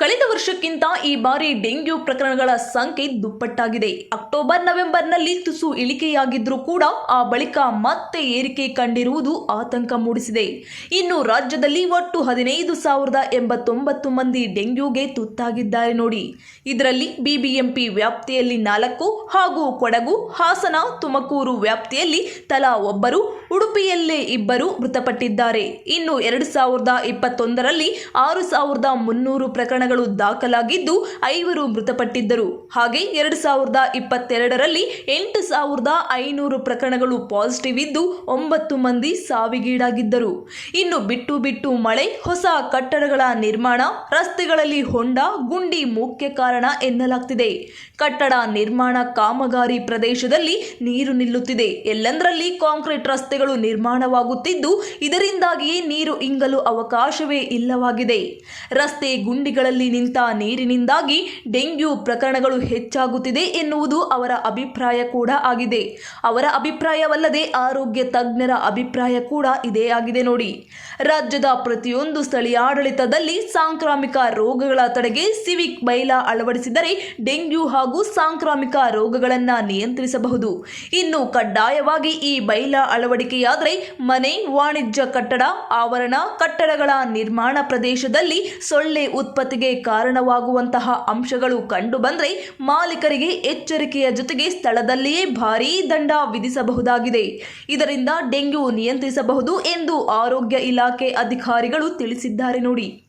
ಕಳೆದ ವರ್ಷಕ್ಕಿಂತ ಈ ಬಾರಿ ಡೆಂಗ್ಯೂ ಪ್ರಕರಣಗಳ ಸಂಖ್ಯೆ ದುಪ್ಪಟ್ಟಾಗಿದೆ. ಅಕ್ಟೋಬರ್, ನವೆಂಬರ್ನಲ್ಲಿ ತುಸು ಇಳಿಕೆಯಾಗಿದ್ರೂ ಕೂಡ ಆ ಬಳಿಕ ಮತ್ತೆ ಏರಿಕೆ ಕಂಡಿರುವುದು ಆತಂಕ ಮೂಡಿಸಿದೆ. ಇನ್ನು ರಾಜ್ಯದಲ್ಲಿ ಒಟ್ಟು ಹದಿನೈದು ಸಾವಿರದ ಎಂಬತ್ತೊಂಬತ್ತು ಮಂದಿ ಡೆಂಗ್ಯೂಗೆ ತುತ್ತಾಗಿದ್ದಾರೆ ನೋಡಿ. ಇದರಲ್ಲಿ ಬಿಬಿಎಂಪಿ ವ್ಯಾಪ್ತಿಯಲ್ಲಿ ನಾಲ್ಕು ಹಾಗೂ ಕೊಡಗು, ಹಾಸನ, ತುಮಕೂರು ವ್ಯಾಪ್ತಿಯಲ್ಲಿ ತಲಾ ಒಬ್ಬರು, ಉಡುಪಿಯಲ್ಲೇ ಇಬ್ಬರು ಮೃತಪಟ್ಟಿದ್ದಾರೆ. ಇನ್ನು ಎರಡು ಸಾವಿರದ ಇಪ್ಪತ್ತೊಂದರಲ್ಲಿ ಆರು ಸಾವಿರದ ಮುನ್ನೂರು ಪ್ರಕರಣಗಳು ದಾಖಲಾಗಿದ್ದು ಐವರು ಮೃತಪಟ್ಟಿದ್ದರು. ಹಾಗೆ ಎರಡು ಸಾವಿರದ ಇಪ್ಪತ್ತೆರಡರಲ್ಲಿ ಎಂಟು ಸಾವಿರದ ಐನೂರು ಪ್ರಕರಣಗಳು ಪಾಸಿಟಿವ್ ಇದ್ದು ಒಂಬತ್ತು ಮಂದಿ ಸಾವಿಗೀಡಾಗಿದ್ದರು. ಇನ್ನು ಬಿಟ್ಟು ಬಿಟ್ಟು ಮಳೆ, ಹೊಸ ಕಟ್ಟಡಗಳ ನಿರ್ಮಾಣ, ರಸ್ತೆಗಳಲ್ಲಿ ಹೊಂಡ, ಗುಂಡಿ ಮುಖ್ಯ ಕಾರಣ ಎನ್ನಲಾಗ್ತಿದೆ. ಕಟ್ಟಡ ನಿರ್ಮಾಣ ಕಾಮಗಾರಿ ಪ್ರದೇಶದಲ್ಲಿ ನೀರು ನಿಲ್ಲುತ್ತಿದೆ. ಎಲ್ಲಂದರಲ್ಲಿ ಕಾಂಕ್ರೀಟ್ ರಸ್ತೆಗಳು ನಿರ್ಮಾಣವಾಗುತ್ತಿದ್ದು, ಇದರಿಂದಾಗಿಯೇ ನೀರು ಇಂಗಲು ಅವಕಾಶವೇ ಇಲ್ಲವಾಗಿದೆ. ರಸ್ತೆ ಗುಂಡಿಗಳಲ್ಲಿ ನಿಂತ ನೀರಿನಿಂದಾಗಿ ಡೆಂಗ್ಯೂ ಪ್ರಕರಣಗಳು ಹೆಚ್ಚಾಗುತ್ತಿದೆ ಎನ್ನುವುದು ಅವರ ಅಭಿಪ್ರಾಯ ಕೂಡ ಆಗಿದೆ. ಅವರ ಅಭಿಪ್ರಾಯವಲ್ಲದೆ ಆರೋಗ್ಯ ತಜ್ಞರ ಅಭಿಪ್ರಾಯ ಕೂಡ ಇದೇ ಆಗಿದೆ ನೋಡಿ. ರಾಜ್ಯದ ಪ್ರತಿಯೊಂದು ಸ್ಥಳೀಯ ಆಡಳಿತದಲ್ಲಿ ಸಾಂಕ್ರಾಮಿಕ ರೋಗಗಳ ತಡೆಗೆ ಸಿವಿಕ್ ಬೈಲಾ ಅಳವಡಿಸಿದರೆ ಡೆಂಗ್ಯೂ ಹಾಗೂ ಸಾಂಕ್ರಾಮಿಕ ರೋಗಗಳನ್ನು ನಿಯಂತ್ರಿಸಬಹುದು. ಇನ್ನು ಕಡ್ಡಾಯವಾಗಿ ಈ ಬೈಲಾ ಅಳವಡಿಕೆಯಾದರೆ ಮನೆ, ವಾಣಿಜ್ಯ ಕಟ್ಟಡ, ಆವರಣ, ಕಟ್ಟಡಗಳ ನಿರ್ಮಾಣ ಪ್ರದೇಶದಲ್ಲಿ ಸೊಳ್ಳೆ ಉತ್ಪತ್ತಿಗೆ ಕಾರಣವಾಗುವಂತಹ ಅಂಶಗಳು ಕಂಡುಬಂದರೆ ಮಾಲೀಕರಿಗೆ ಎಚ್ಚರಿಕೆಯ ಜೊತೆಗೆ ಸ್ಥಳದಲ್ಲಿಯೇ ಭಾರೀ ದಂಡ ವಿಧಿಸಬಹುದಾಗಿದೆ. ಇದರಿಂದ ಡೆಂಗ್ಯೂ ನಿಯಂತ್ರಿಸಬಹುದು ಎಂದು ಆರೋಗ್ಯ ಇಲಾಖೆ ಅಧಿಕಾರಿಗಳು ತಿಳಿಸಿದ್ದಾರೆ ನೋಡಿ.